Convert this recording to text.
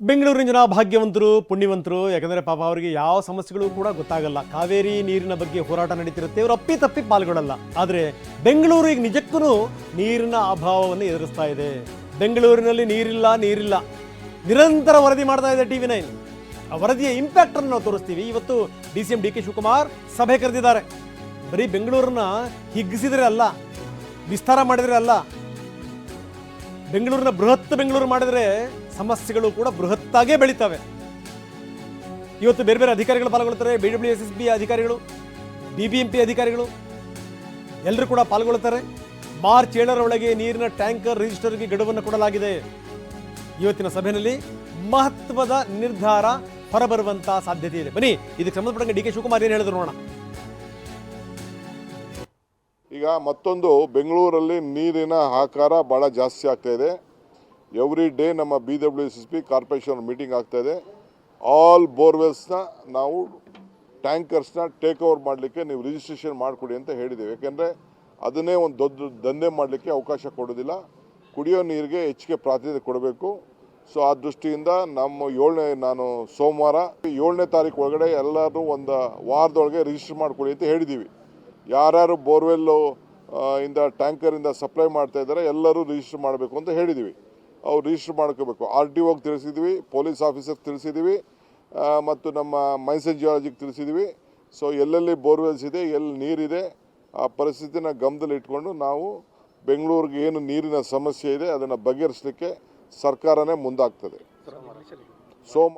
ಬೆಂಗಳೂರಿನ ಜನ ಭಾಗ್ಯವಂತರು, ಪುಣ್ಯವಂತರು, ಯಾಕಂದರೆ ಪಾಪ ಅವರಿಗೆ ಯಾವ ಸಮಸ್ಯೆಗಳು ಕೂಡ ಗೊತ್ತಾಗಲ್ಲ. ಕಾವೇರಿ ನೀರಿನ ಬಗ್ಗೆ ಹೋರಾಟ ನಡೀತಿರುತ್ತೆ ಅಪ್ಪಿ ತಪ್ಪಿ ಪಾಲ್ಗೊಳ್ಳಲ್ಲ ಆದರೆ ಬೆಂಗಳೂರು ಈಗ ನಿಜಕ್ಕೂ ನೀರಿನ ಅಭಾವವನ್ನು ಎದುರಿಸ್ತಾ ಇದೆ. ಬೆಂಗಳೂರಿನಲ್ಲಿ ನೀರಿಲ್ಲ ನೀರಿಲ್ಲ. ನಿರಂತರ ವರದಿ ಮಾಡ್ತಾ ಇದೆ ಟಿ ವಿ ನೈನ್. ಆ ವರದಿಯ ಇಂಪ್ಯಾಕ್ಟ್ ಅನ್ನು ನಾವು ತೋರಿಸ್ತೀವಿ. ಇವತ್ತು D C M D K Shivakumar ಸಭೆ ಕರೆದಿದ್ದಾರೆ. ಬರೀ ಬೆಂಗಳೂರನ್ನ ಹಿಗ್ಗಿಸಿದ್ರೆ ಅಲ್ಲ, ವಿಸ್ತಾರ ಮಾಡಿದರೆ ಅಲ್ಲ ಬೆಂಗಳೂರಿನ ಬೃಹತ್ ಬೆಂಗಳೂರು ಮಾಡಿದರೆ ಸಮಸ್ಯೆಗಳು ಕೂಡ ಬೃಹತ್ತಾಗೇ ಬೆಳೀತವೆ. ಇವತ್ತು ಬೇರೆ ಬೇರೆ ಅಧಿಕಾರಿಗಳು ಪಾಲ್ಗೊಳ್ತಾರೆ B W S S B ಅಧಿಕಾರಿಗಳು ಬಿ ಬಿ ಎಂ ಪಿ ಅಧಿಕಾರಿಗಳು ಎಲ್ಲರೂ ಕೂಡ ಪಾಲ್ಗೊಳ್ತಾರೆ. ಮಾರ್ಚ್ ಏಳರ ಒಳಗೆ ನೀರಿನ ಟ್ಯಾಂಕರ್ ರಿಜಿಸ್ಟರ್ಗೆ ಗಡುವನ್ನು ಕೊಡಲಾಗಿದೆ. ಇವತ್ತಿನ ಸಭೆಯಲ್ಲಿ ಮಹತ್ವದ ನಿರ್ಧಾರ ಹೊರಬರುವಂತಹ ಸಾಧ್ಯತೆ ಇದೆ. ಬನ್ನಿ, ಇದಕ್ಕೆ ಸಂಬಂಧಪಟ್ಟಂಗೆ ಡಿ ಕೆ ಶಿವಕುಮಾರ್ ಏನು ಹೇಳಿದ್ರು ನೋಡೋಣ. ಮತ್ತೊಂದು ಬೆಂಗಳೂರಲ್ಲಿ ನೀರಿನ ಆಕಾರ ಭಾಳ ಜಾಸ್ತಿ ಆಗ್ತಾ ಇದೆ. ಎವ್ರಿ ಡೇ ನಮ್ಮ B W S P corporation meeting ಆಗ್ತಾ ಇದೆ. ಆಲ್ ಬೋರ್ವೆಲ್ಸ್ನ ನಾವು ಟ್ಯಾಂಕರ್ಸ್ನ ಟೇಕ್ ಓವರ್ ಮಾಡಲಿಕ್ಕೆ ನೀವು ರಿಜಿಸ್ಟ್ರೇಷನ್ ಮಾಡಿಕೊಡಿ ಅಂತ ಹೇಳಿದ್ದೇವೆ. ಯಾಕೆಂದರೆ ಅದನ್ನೇ ಒಂದು ದೊಡ್ಡ ದಂಧೆ ಮಾಡಲಿಕ್ಕೆ ಅವಕಾಶ ಕೊಡೋದಿಲ್ಲ. ಕುಡಿಯೋ ನೀರಿಗೆ ಹೆಚ್ಚಿಗೆ ಪ್ರಾತಿನಿಧ್ಯ ಕೊಡಬೇಕು. ಸೊ ಆ ದೃಷ್ಟಿಯಿಂದ ನಮ್ಮ ಏಳನೇ ನಾನು ಸೋಮವಾರ ಏಳನೇ ತಾರೀಕು ಒಳಗಡೆ ಎಲ್ಲರೂ ಒಂದು ವಾರದೊಳಗೆ ರಿಜಿಸ್ಟರ್ ಮಾಡಿಕೊಡಿ ಅಂತ ಹೇಳಿದ್ದೀವಿ. ಯಾರ್ಯಾರು ಬೋರ್ವೆಲ್ಲು ಇಂದ ಟ್ಯಾಂಕರಿಂದ ಸಪ್ಲೈ ಮಾಡ್ತಾ ಇದ್ದಾರೆ ಎಲ್ಲರೂ ರಿಜಿಸ್ಟರ್ ಮಾಡಬೇಕು ಅಂತ ಹೇಳಿದ್ದೀವಿ ಅವ್ರು ರಿಜಿಸ್ಟರ್ ಮಾಡ್ಕೋಬೇಕು. ಆರ್ ಟಿ ಒಗೆ ತಿಳಿಸಿದ್ವಿ ಪೊಲೀಸ್ ಆಫೀಸರ್ಗೆ ತಿಳಿಸಿದ್ವಿ ಮತ್ತು ನಮ್ಮ ಮೈಸೂರು ಜಿಯಾಲಜಿಗೆ ತಿಳಿಸಿದ್ವಿ. ಸೊ ಎಲ್ಲೆಲ್ಲಿ ಬೋರ್ವೆಲ್ಸ್ ಇದೆ ಎಲ್ಲಿ ನೀರಿದೆ ಆ ಪರಿಸ್ಥಿತಿನ ಗಮನದಲ್ಲಿ ಇಟ್ಕೊಂಡು ನಾವು ಬೆಂಗಳೂರಿಗೆ ಏನು ನೀರಿನ ಸಮಸ್ಯೆ ಇದೆ ಅದನ್ನು ಬಗೆಹರಿಸಲಿಕ್ಕೆ ಸರ್ಕಾರನೇ ಮುಂದಾಗ್ತದೆ. ಸೋಮ